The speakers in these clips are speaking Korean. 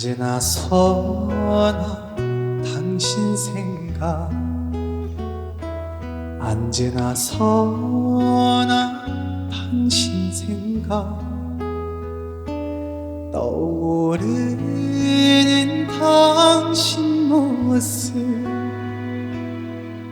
언제나 선한 당신 생각. 언제나 선한 당신 생각. 떠오르는 당신 모습.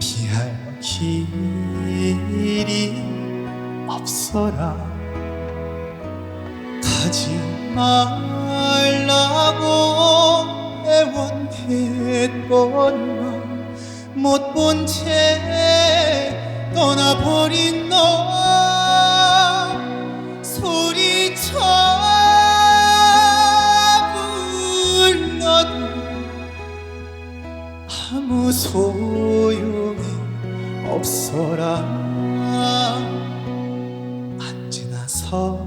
피할 길이 없어라. 가지 말 못 본 채 떠나버린 너. 소리쳐 불러도 아무 소용이 없어라. 언제나 선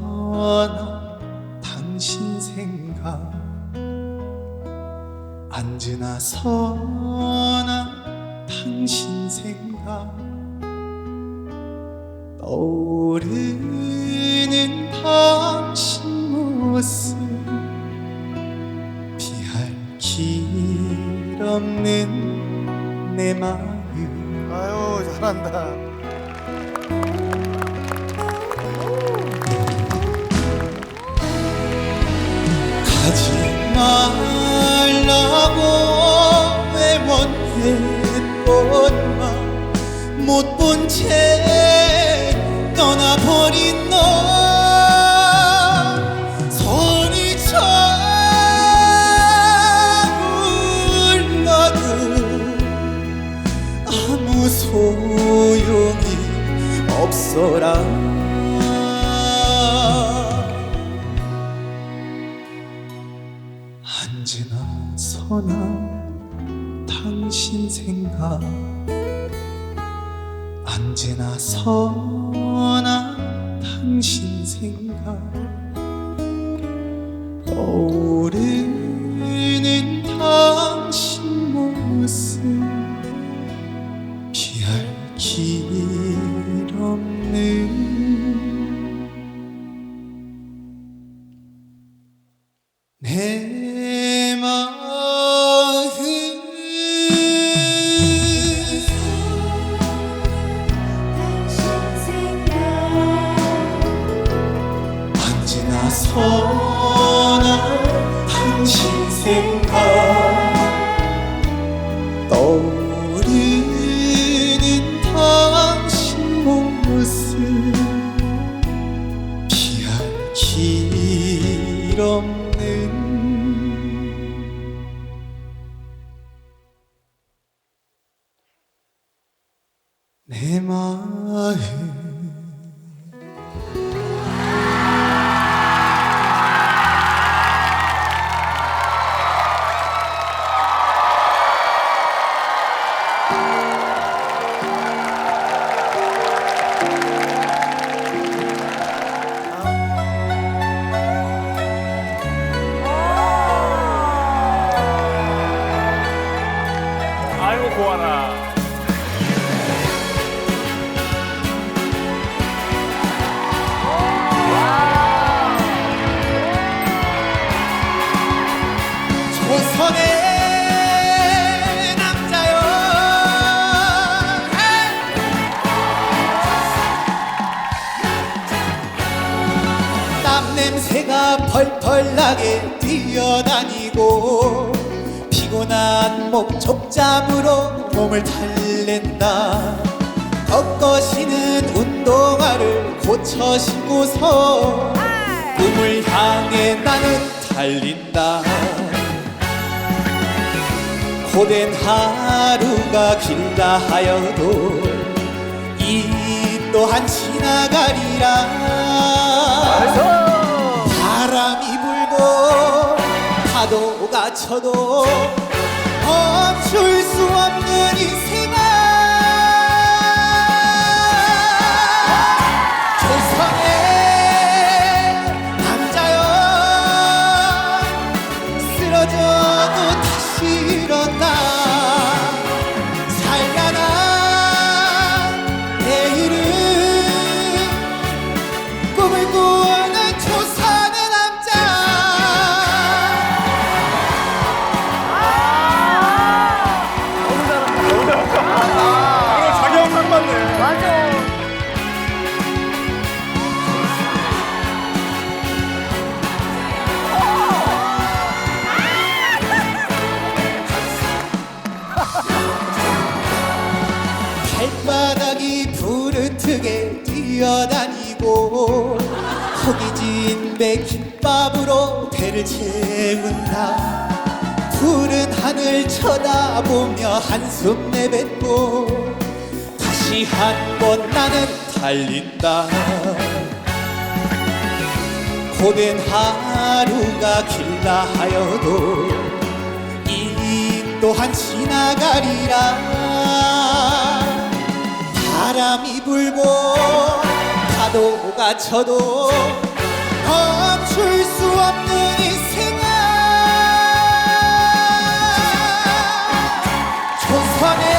가지 말라고 애원했건만 못 본 채 떠나버린 너. 소리쳐 불러도 아무 소용이 없어라 선한 당신 생각. 떠오르는 당신 모습 피할 길 마 냄새가 펄펄 나게 뛰어다니고 피곤한 목 족잠으로 몸을 달랜다. 꺾어시는 운동화를 고쳐 신고서 꿈을 향해 나는 달린다. 고된 하루가 길다 하여도 이 또한 지나가리라 불고 파도가 쳐도 멈출 수 없는 이생 다시 한 번 나는 달린다. 고된 하루가 길다 하여도 이 또한 지나가리라. 바람이 불고 파도가 쳐도 멈출 수 없는 이 생활. 조선의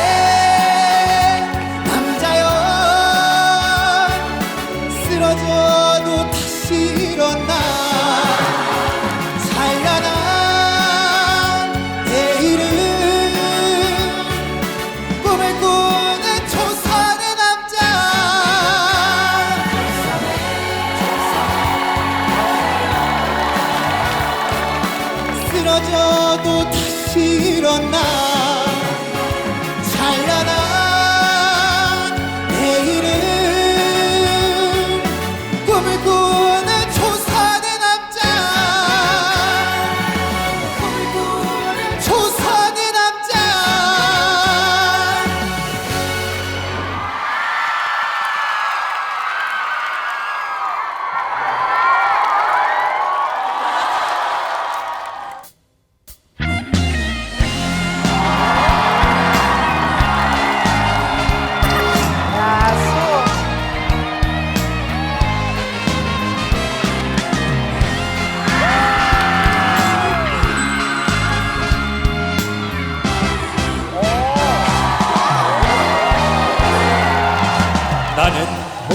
쓰러져도 다시 일어나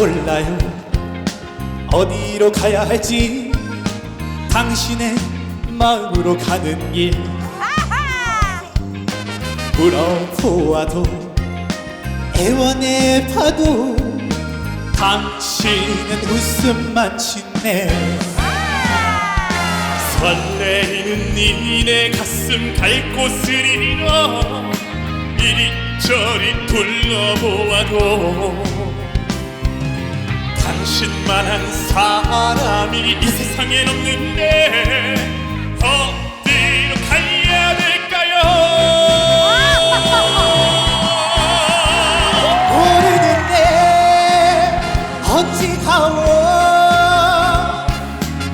몰라요. 어디로 가야 할지 당신의 마음으로 가는 길. 물어보아도 애원해봐도 당신은 웃음만 짓네. 설레이는 니네 가슴 갈 곳을 잃어. 이리저리 둘러보아도 당신만한 사람이 이 세상엔 없는데 어디로 가야 될까요? 모르는데 어찌 가오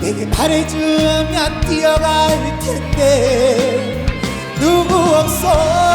내게 말해주면 뛰어갈 텐데 누구 없어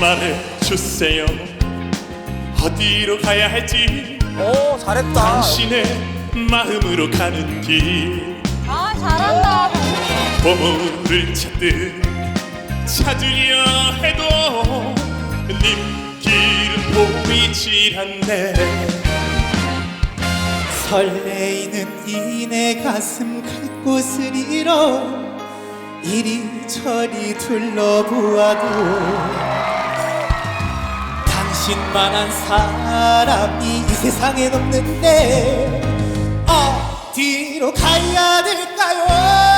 말해주세요. 어디로 가야 할지 오, 잘했다. 당신의 마음으로 가는 길. 아 잘한다. 보물을 찾듯 찾으려 해도 님 길은 보이질 않네. 설레이는 이 내 가슴 갈 곳을 잃어 이리저리 둘러보아도 당신만한 사람이 이 세상엔 없는데 어디로 가야 될까요?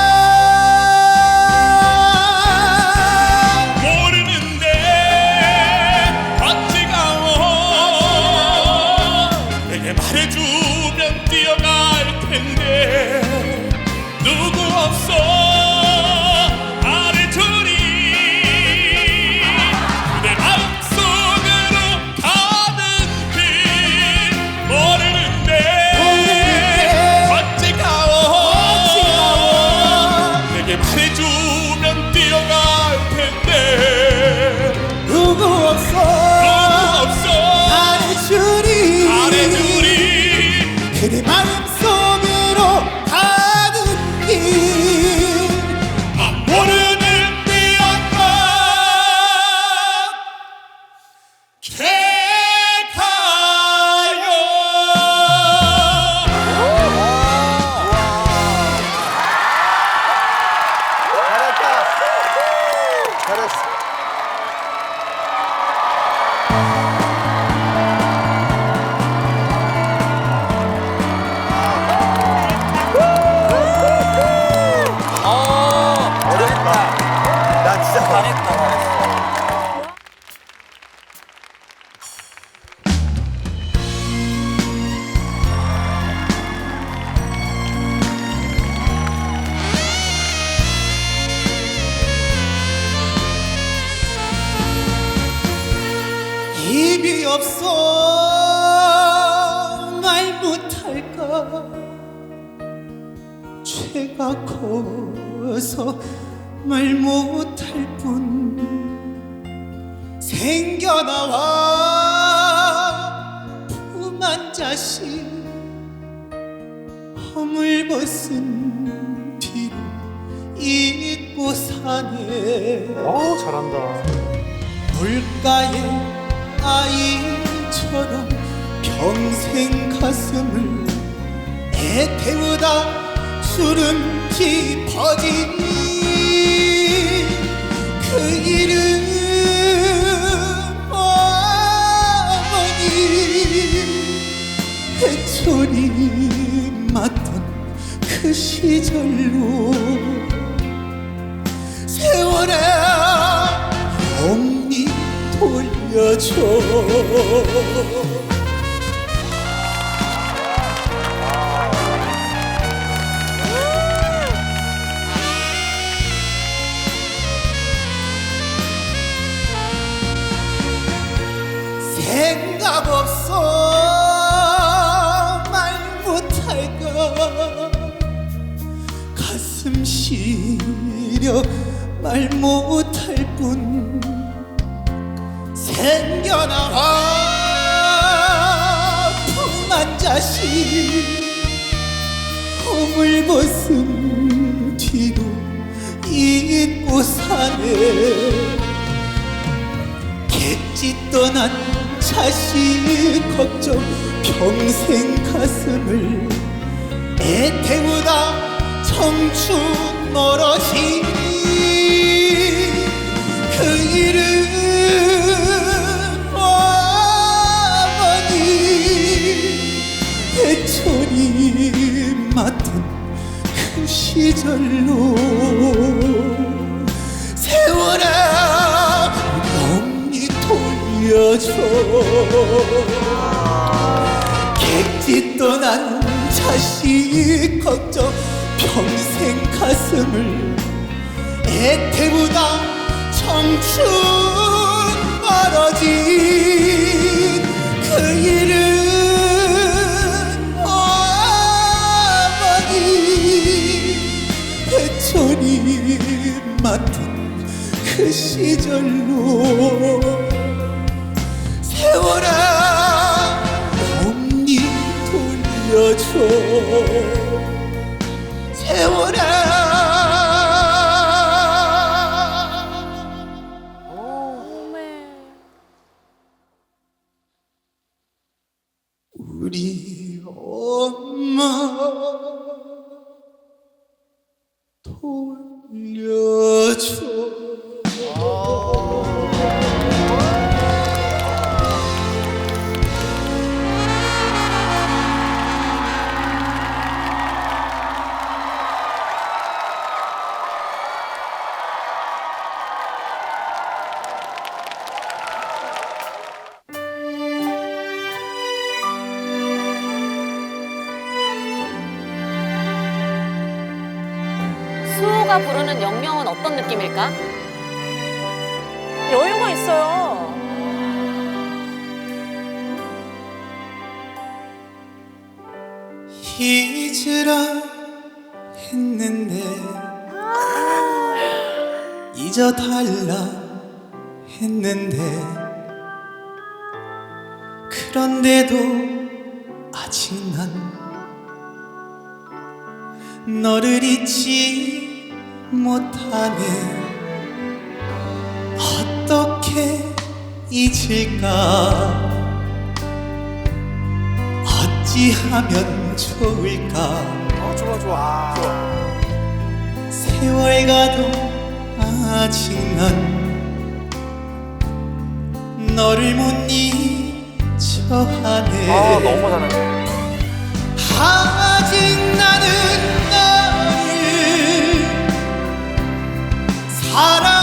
말 못할 뿐 생겨나와 품한 자식 허물벗은 뒤로 잊고 사네 어우 잘한다. 물가의 아이처럼 평생 가슴을 애태우다 주름 깊어진 그 어머니. 해초리 맞던 그 시절로 세월에 엄니 돌려줘 시려 말 못할 뿐 생겨나와 품한 자식 허물 벗은 뒤로 잊고 사네 객지 떠난 자식 걱정 평생 가슴을 애태우다 청춘 멀어진 그 이름 어머니 해초리 맡은 그 시절로 세월아 엄니 돌려줘. 객지 떠난 자식 걱정 평생 가슴을 애태우다 청춘 멀어진 그 이름 어머니. 해초리 맡은 그 시절로 세월아 엄니 돌려줘 세월아 우리 엄마 돌려 수호가 부르는 영영은 어떤 느낌일까? 여유가 있어요. 잊으라 했는데 잊어달라 어찌하면 좋을까 아 좋아 좋아. 좋아. 세월 가도 아직 난 너를 못 잊혀하네 아 너무 잘하네. 아직 나는 너를 사랑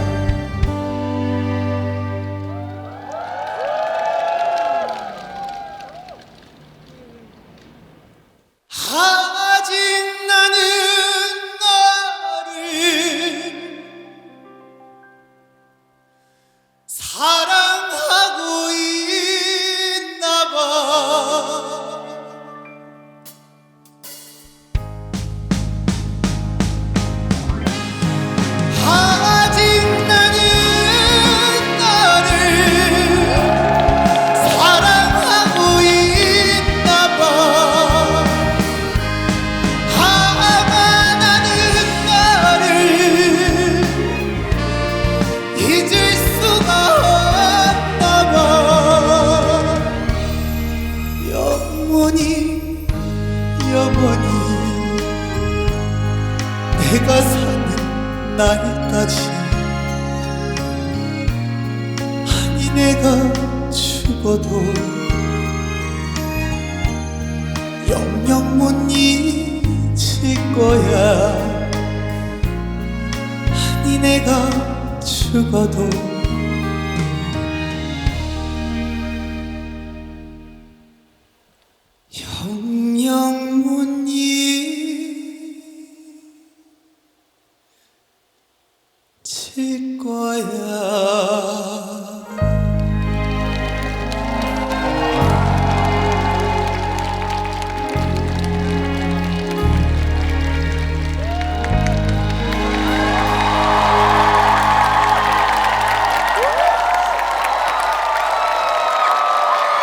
될 거야.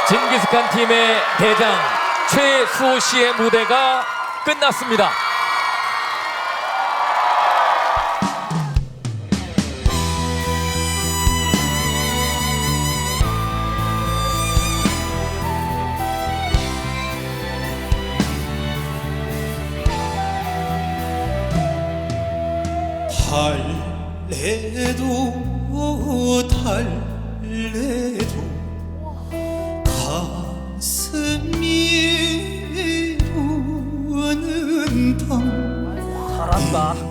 징기스칸 팀의 대장 최수호 씨의 무대가 끝났습니다. 달래도 달래도 가슴이 우는 당 잘한다.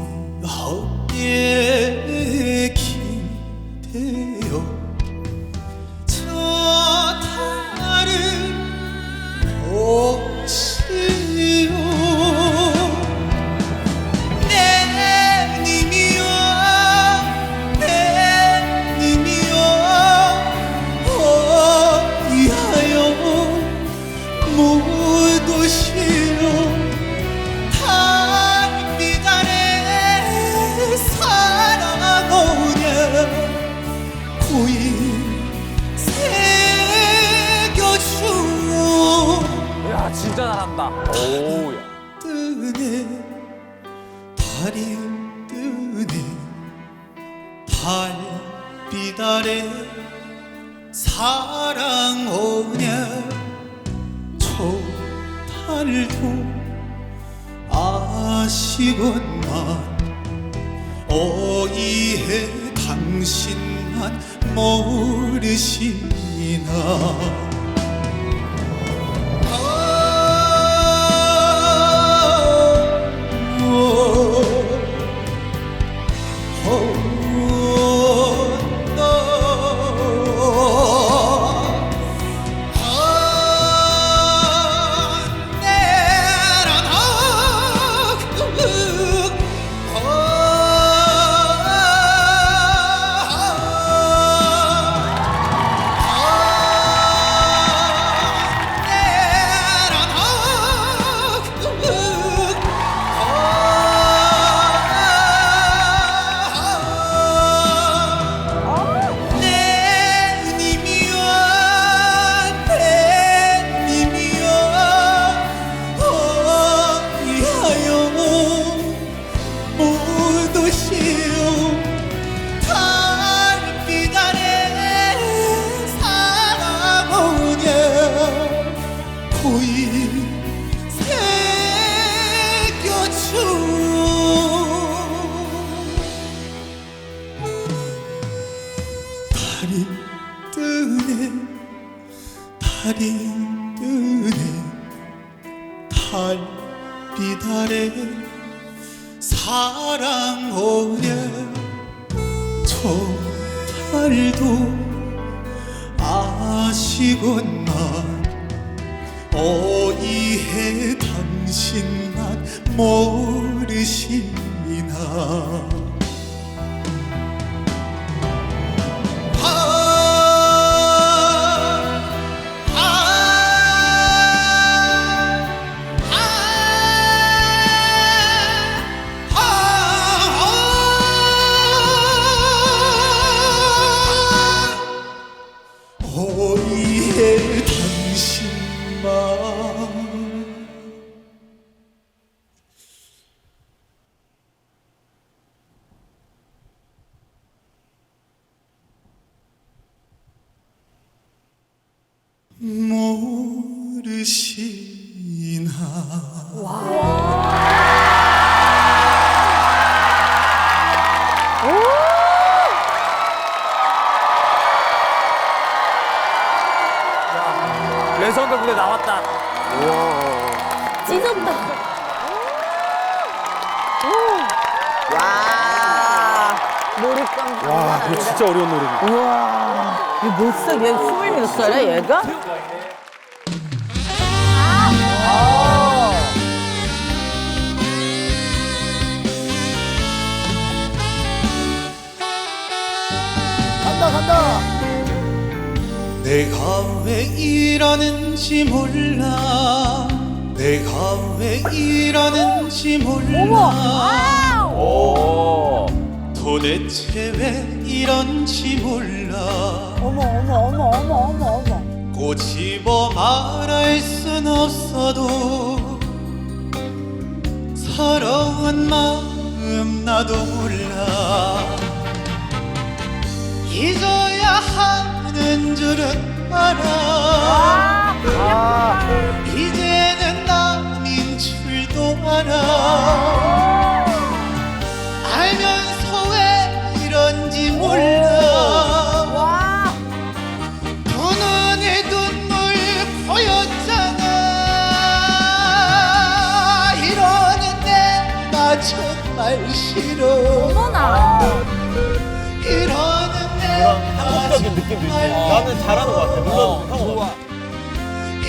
hadi. 얘가? 간다, 간다. 내가 왜 이러는지 몰라 내가 왜 이러는지 몰라 오. 도대체 왜 이런지 몰라 어머 어머 어머 어머 어머 어머. 꼬집어 말할 순 없어도 서러운 마음 나도 몰라. 잊어야 하는 줄은 알아. 이제는 남인 줄도 알아 느낌도 있네. 나는 잘하는 것 같아. 물론 형은 좋아.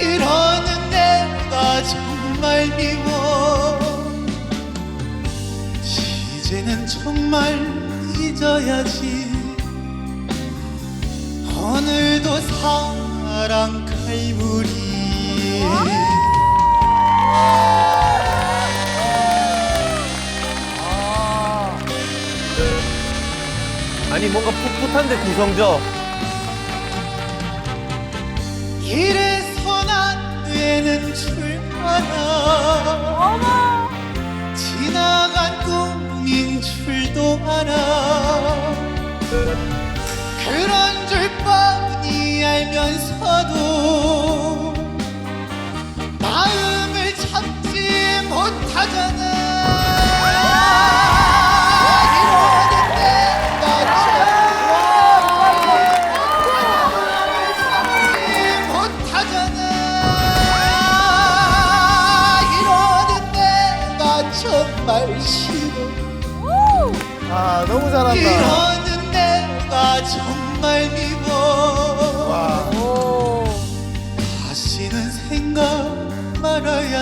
이러는 내가 정말 미워 이제는 정말 잊어야지 오늘도 사랑 칼물이 아니 뭔가 풋풋한데 구성져. 이래서 난 되는 줄 알아 지나간 꿈인 줄도 알아 그런 줄 뻔히 알면서도 마음을 참지 못하잖아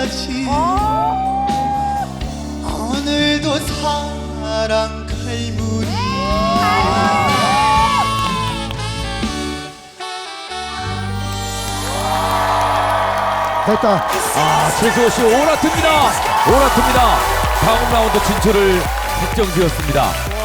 말아야지 오늘도 사랑 칼물이 됐다. 아, 최수호 씨 오라트입니다. 오라트입니다. 다음 라운드 진출을 확정지었습니다.